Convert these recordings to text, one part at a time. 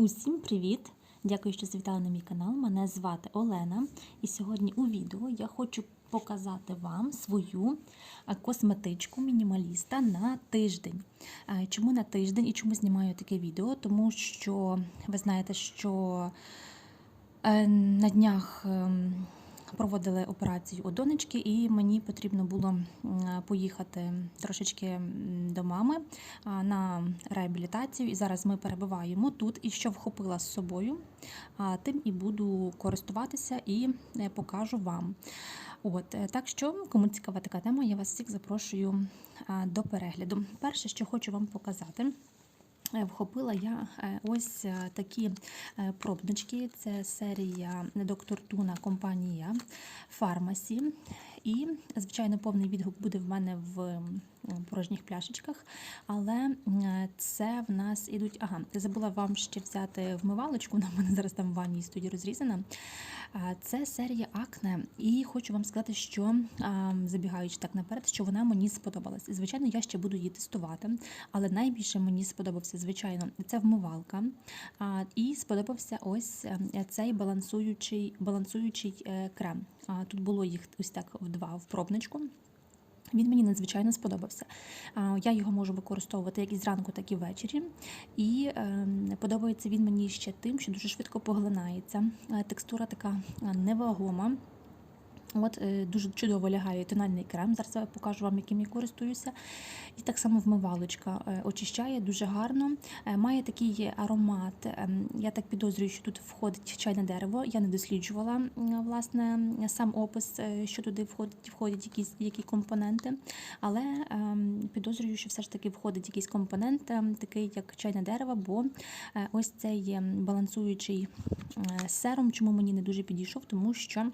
Усім привіт! Дякую, що завітали на мій канал. Мене звати Олена, і сьогодні у відео я хочу показати вам свою косметичку мінімаліста на тиждень. Чому на тиждень і чому знімаю таке відео? Тому що ви знаєте, що е, на днях. Проводили операцію у донечки, і мені потрібно було поїхати трошечки до мами на реабілітацію. І зараз ми перебуваємо тут. І що вхопила з собою, тим і буду користуватися і е, покажу вам. От е, так що, кому цікава така тема, я вас всіх запрошую до перегляду. Перше, що хочу вам показати. Е, Вхопила я е, ось е, такі пробнички. Це серія доктор Туна компанія Фармасі. І, звичайно, повний відгук буде в мене в порожніх пляшечках. Але це в нас ідуть. Ага, я забула вам ще взяти вмивалочку. Вона в мене зараз там в ванній студії розрізана. Це серія Акне, і хочу вам сказати, що забігаючи так наперед, що вона мені сподобалась. І, Звичайно, я ще буду її тестувати, але найбільше мені сподобався, звичайно, це вмивалка. І сподобався ось е, цей балансуючий, балансуючий е, крем. Тут було їх ось так два в пробничку. Він мені надзвичайно сподобався. Я його можу використовувати як і зранку, так і ввечері. І е, подобається він мені ще тим, що дуже швидко поглинається. Е, Текстура така е, невагома. От е, дуже чудово лягає тональний крем. Зараз я покажу вам, яким я користуюся. І так само вмивалочка е, очищає дуже гарно. Е, Має такий аромат. ем, Я так підозрюю, що тут входить чайне дерево. Я не досліджувала власне сам опис, що туди входить, входять якісь які компоненти. Але ем, підозрюю, що все ж таки входить якийсь компонент, ем, такий як чайне дерево, бо ось цей балансуючий серум, чому мені не дуже підійшов, тому що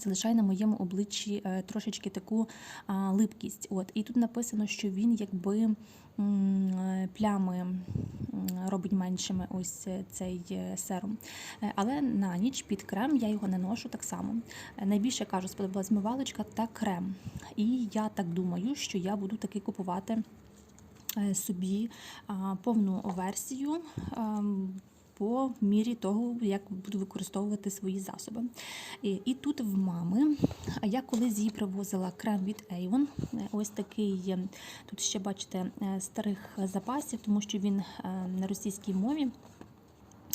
залишає на моєму обличчі е, трошечки таку липкість. От і тут написано, що він якби е, плями робить меншими ось е, цей серум. Але на ніч під крем я його не ношу так само. Найбільше кажу, сподобалась змивалочка та крем. І я так думаю, що я буду таки купувати собі повну версію. По мірі того, як буду використовувати свої засоби. І, і тут в мами, я колись їй привозила крем від Avon, ось такий, тут ще бачите, е, старих запасів, тому що він е, на російській мові.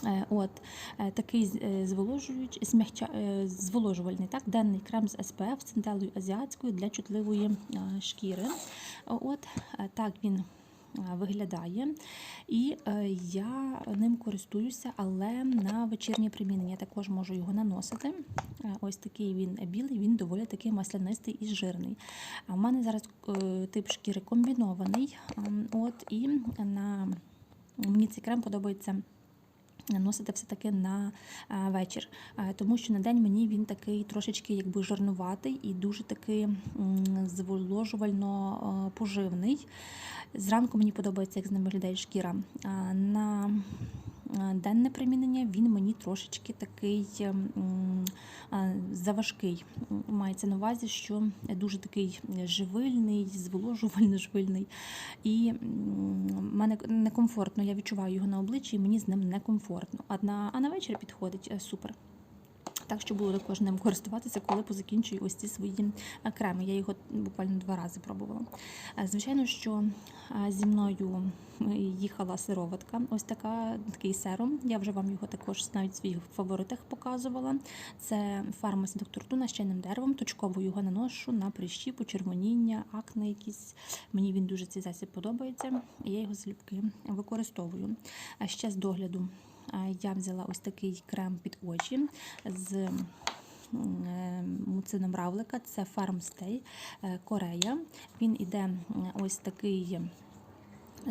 Е, От такий зволожувальний так, денний крем з SPF з центелою азіатською для чутливої шкіри. От так він виглядає. І е, я ним користуюся, але на вечірнє примінення я також можу його наносити. Е, Ось такий він білий, він доволі такий маслянистий і жирний. А в мене зараз е, тип шкіри комбінований. ем, От і на мені цей крем подобається. Наносити все-таки на е, вечір, Е, тому що на день мені він такий трошечки якби жарнуватий і дуже такий зволожувально е, поживний. Зранку мені подобається, як з ним виглядає шкіра. На денне примінення він мені трошечки такий е, заважкий. Мається на увазі, що дуже такий живильний, зволожувально живильний. І мене некомфортно, я відчуваю його на обличчі, і мені з ним некомфортно. А на, а на вечір підходить е, супер. Так що буду також ним користуватися, коли позакінчую ось ці свої е, креми. Я його буквально два рази пробувала. Е, Звичайно, що е, зі мною їхала сироватка, ось така такий серум. Я вже вам його також навіть в своїх фаворитах показувала. Це фармасі доктор Туна з чайним деревом. Точково його наношу на прищі, почервоніння, акне якісь. Мені він дуже цей засіб подобається. Я його залюбки використовую. А ще з догляду я взяла ось такий крем під очі з е, муцином равлика. Це Farmstay е, Корея. Він іде ось такий.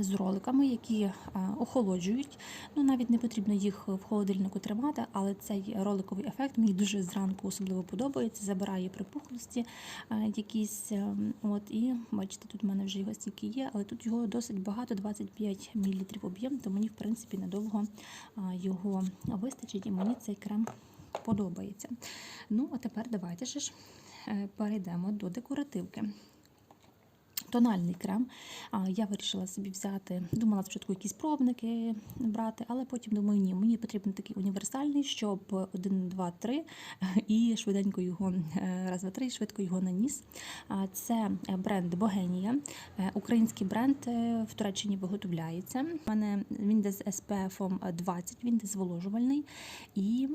З роликами, які е, охолоджують. Ну навіть не потрібно їх в холодильнику тримати, але цей роликовий ефект мені дуже зранку особливо подобається. Забирає припухлості е, якісь. е, От і бачите, тут в мене вже його стільки є, але тут його досить багато, 25 мл об'єм, то мені в принципі надовго його вистачить, і мені цей крем подобається. Ну, а тепер давайте ж перейдемо до декоративки. Тональний крем. Я вирішила собі взяти, думала спочатку якісь пробники брати, але потім думаю, ні, мені потрібен такий універсальний, щоб один, два, три і швиденько його е, раз, два, три, швидко його наніс. Це бренд Богенія. Е, Український бренд е, в Туреччині виготовляється. У мене він йде з SPF 20, він йде зволожувальний. І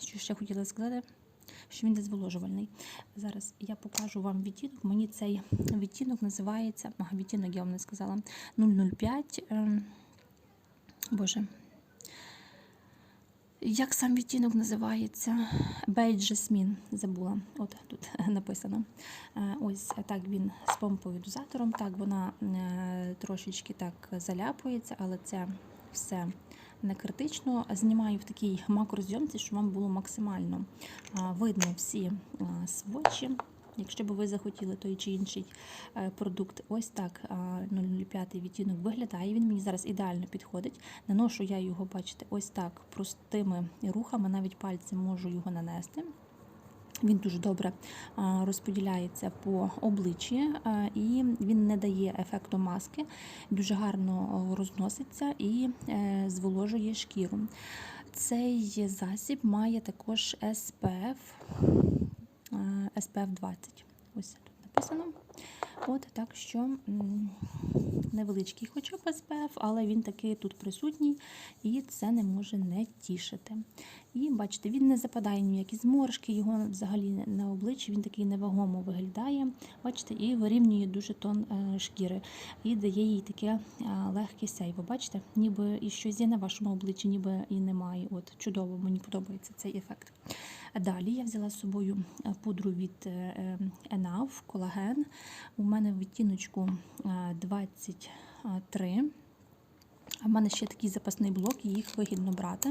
що ще хотіла сказати? Що він дезволожувальний. Зараз я покажу вам відтінок. Мені цей відтінок називається, ага, відтінок я вам не сказала, 005. ем, Боже. Як сам відтінок називається? Бейдж Жасмін. Забула. От тут написано. Е, Ось так він з помповим дозатором. Так, вона е, трошечки так заляпується, але це все не критично. Знімаю в такій макрозйомці, щоб вам було максимально видно всі свочі. Якщо б ви захотіли той чи інший е, продукт, ось так а, 005 відтінок виглядає. Він мені зараз ідеально підходить. Наношу я його, бачите, ось так простими рухами, навіть пальцем можу його нанести. Він дуже добре розподіляється по обличчі і він не дає ефекту маски, дуже гарно розноситься і е, зволожує шкіру. Цей засіб має також SPF, SPF 20. Ось тут написано. От так що невеличкий хоча б SPF, але він такий тут присутній, і це не може не тішити. І бачите, він не западає ніякі зморшки, його взагалі на обличчі він такий невагомо виглядає. Бачите, і вирівнює дуже тон е, шкіри і дає їй таке е, легке сяйво. Бачите, ніби і щось є на вашому обличчі, ніби і немає. От чудово, мені подобається цей ефект. Далі я взяла з собою е, пудру від ENAF, колаген. У мене в відтіночку е, 23. В мене ще такий запасний блок, їх вигідно брати.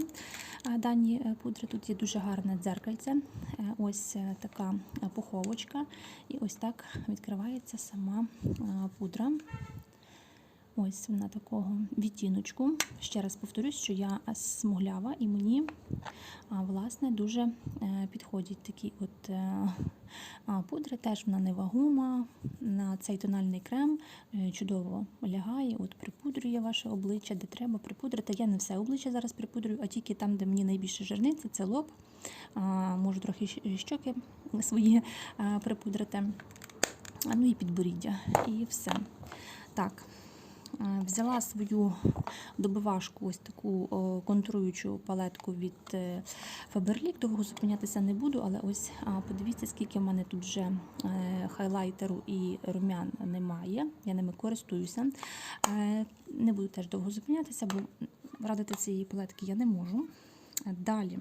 Дані е, пудри. Тут є дуже гарне дзеркальце. Е, Ось е, така пуховочка. І ось так відкривається сама пудра. Ось вона такого відтіночку. Ще раз повторюсь, що я смуглява і мені власне дуже е, підходять такі от е, пудри. Теж вона невагома. На цей тональний крем е, чудово лягає. От припудрює ваше обличчя, де треба припудрити. Я не все обличчя зараз припудрюю, а тільки там, де мені найбільше жирниці, це лоб. Можу трохи щоки свої припудрити. Ну і підборіддя. І все. Так. Е, Взяла свою добивашку, ось таку контуруючу палетку від е, Faberlic. Довго зупинятися не буду, але ось подивіться, скільки в мене тут вже е, хайлайтеру і румян немає. Я ними користуюся. Не буду теж довго зупинятися, бо радити цієї палетки я не можу. Далі.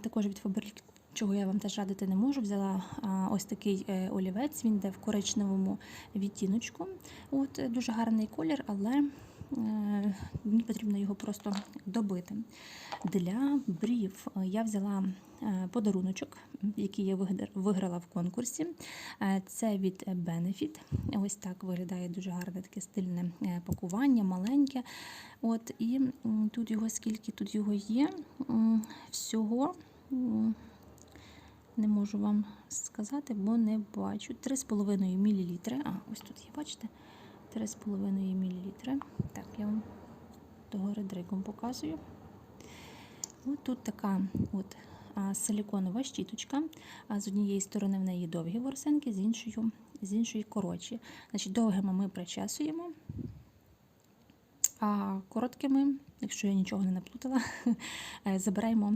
Також від Faberlic, чого я вам теж радити не можу. Взяла ось такий е, олівець, він йде в коричневому відтіночку. От е, Дуже гарний колір, але е, мені потрібно його просто добити. Для брів я взяла подаруночок, який я виграла в конкурсі. Це від Benefit. Ось так виглядає дуже гарне таке стильне пакування, маленьке. От, і тут його скільки тут його є. Всього не можу вам сказати, бо не бачу. 3,5 мл. А, ось тут є, бачите? 3,5 мл. Так, я вам догори дригом показую. Ось тут така от силіконова щіточка. З однієї сторони в неї довгі ворсинки, з іншої, з іншої коротші. Значить, довгими ми причесуємо, а короткими, якщо я нічого не наплутала, е, забираємо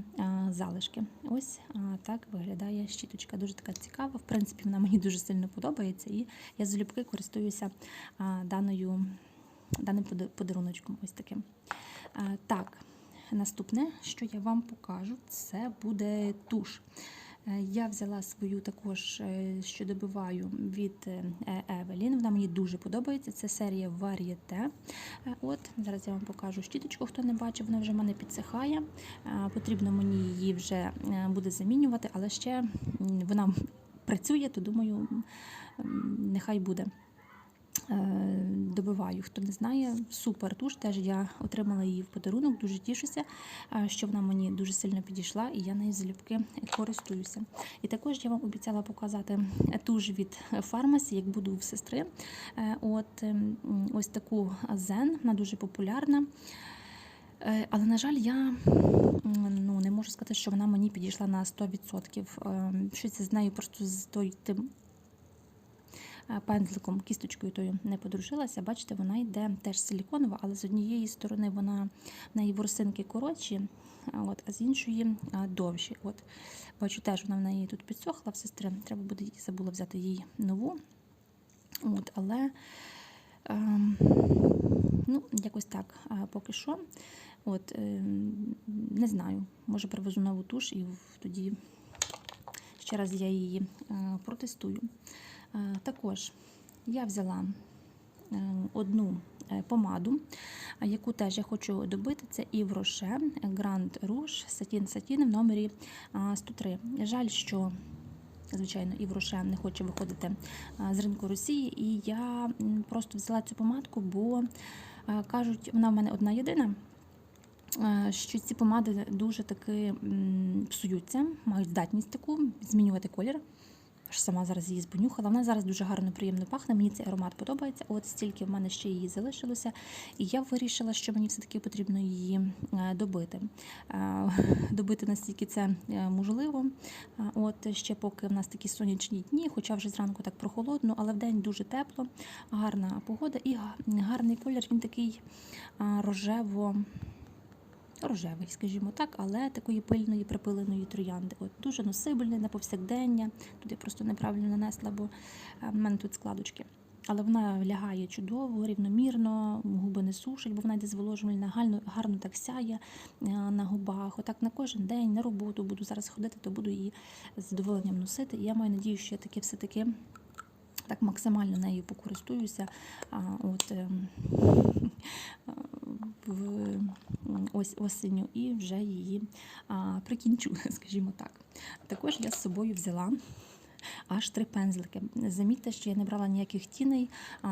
залишки. Ось так виглядає щіточка. Дуже така цікава. В принципі, вона мені дуже сильно подобається, і я залюбки користуюся даною, даним пода- подаруночком. Ось таким. Так, наступне, що я вам покажу, це буде туш. Е, Я взяла свою також, е, що добиваю від Евелін. Вона мені дуже подобається. Це серія Varieté. Е, От зараз я вам покажу щіточку, хто не бачив, вона вже в мене підсихає. Е, Потрібно мені її вже е, буде замінювати, але ще вона працює, то думаю, нехай буде. Е, Добиваю, хто не знає, супер туш. Теж я отримала її в подарунок, дуже тішуся, е, що вона мені дуже сильно підійшла, і я нею залюбки користуюся. І також я вам обіцяла показати туш від фармасі, як буду в сестри. Е, От ем, ось таку зен, вона дуже популярна. Але, на жаль, я ну, не можу сказати, що вона мені підійшла на 100%. Ем, Щось з нею просто з тим пензликом, кісточкою тою не подружилася. Бачите, вона йде теж силіконова, але з однієї сторони вона в неї ворсинки коротші, от, а з іншої довші. От. Бачу, теж вона в неї тут підсохла в сестри. Треба буде забула взяти їй нову. От, але ем, ну, якось так поки що. От, ем, не знаю, може привезу нову туш і тоді ще раз я її е, протестую. Е, Також я взяла е, одну е, помаду, яку теж я хочу добити. Це Yves Rocher Grand Rouge Satin Satin в номері 103. Жаль, що Звичайно, Yves Rocher не хоче виходити з ринку Росії, і я просто взяла цю помадку, бо кажуть, вона в мене одна єдина. Що ці помади дуже таки псуються, мають здатність таку змінювати колір. Аж сама зараз її збонюхала. Вона зараз дуже гарно, приємно пахне. Мені цей аромат подобається. От стільки в мене ще її залишилося. І я вирішила, що мені все-таки потрібно її е, добити. Е, Добити настільки це е, можливо. От ще поки в нас такі сонячні дні, хоча вже зранку так прохолодно, але вдень дуже тепло, гарна погода і гарний колір. Він такий рожево. Рожевий, скажімо так, але такої пильної припиленої троянди. От дуже носибельний на повсякдення. Тут я просто неправильно нанесла, бо е, в мене тут складочки. Але вона лягає чудово, рівномірно, губи не сушить, бо вона йде зволожувальна, гарно, гарно так сяє е, на губах. Отак на кожен день, на роботу буду зараз ходити, то буду її з задоволенням носити. І я маю надію, що я таки все-таки так максимально нею покористуюся. От, ем, в ось осінню і вже її а, прикінчу, скажімо так. Також я з собою взяла. Аж три пензлики. Замітьте, що я не брала ніяких тіней,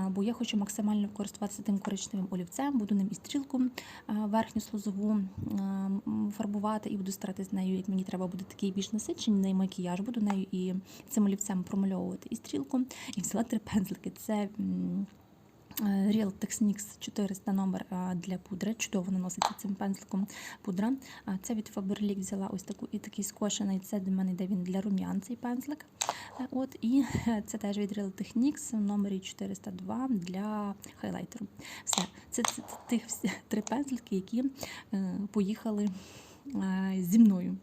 бо я хочу максимально користуватися тим коричневим олівцем, буду ним і стрілку верхню слозову а, фарбувати, і буду старатися нею, як мені треба буде такий більш насичений макіяж, буду нею і цим олівцем промальовувати і стрілку. І взяла три пензлики. Це Real Techniques 400 номер для пудри. Чудово наноситься цим пензликом пудра. Це від Faberlic взяла ось таку і такий скошений. Це до мене йде він для рум'ян цей пензлик. Е, От і е, це теж від Real Techniques в номері 402 для хайлайтеру. Все, це, це, це тих всі три пензлики, які е, поїхали е, зі мною.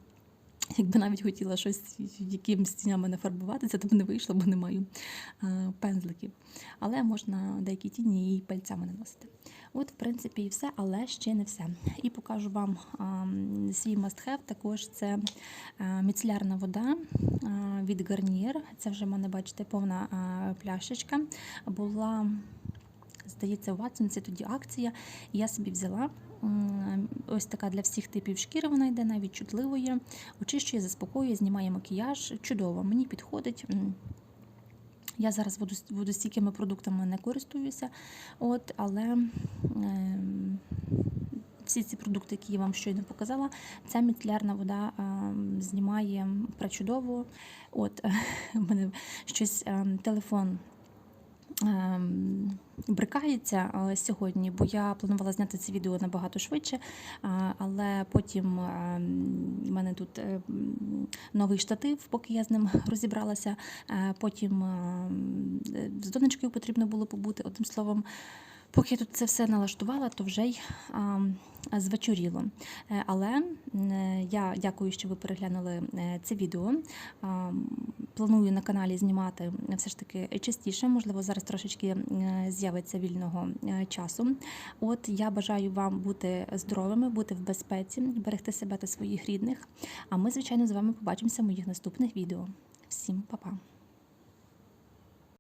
Якби навіть хотіла щось якимсь тінями нафарбуватися, то б не вийшло, бо не маю е, пензликів. Але можна деякі тіні і пальцями наносити. От, в принципі, і все, але ще не все. І покажу вам свій must-have. Також це е, міцелярна вода е, від Garnier. Це вже в мене, бачите, повна пляшечка. Була Здається, у Ватсонці тоді акція. Я собі взяла ось така для всіх типів шкіри. Вона йде навіть чутливої. Очищує, заспокоює, знімає макіяж. Чудово, мені підходить. Я зараз водос- водостійкими продуктами не користуюся, от, але ем, всі ці продукти, які я вам щойно показала, ця міцелярна вода ем, знімає пречудово. От, у мене щось ем, телефон брикається е, сьогодні, бо я планувала зняти це відео набагато швидше, але потім ем, в мене тут е, новий штатив, поки я з ним розібралася. Е, Потім ем, з донечкою потрібно було побути. Одним словом, поки я тут це все налаштувала, то вже й ем, звечоріло. Е, Але я дякую, що ви переглянули е, це відео. Ем, Планую на каналі знімати все ж таки частіше. Можливо, зараз трошечки з'явиться вільного е, часу. От я бажаю вам бути здоровими, бути в безпеці, берегти себе та своїх рідних. А ми, звичайно, з вами побачимося в моїх наступних відео. Всім па-па!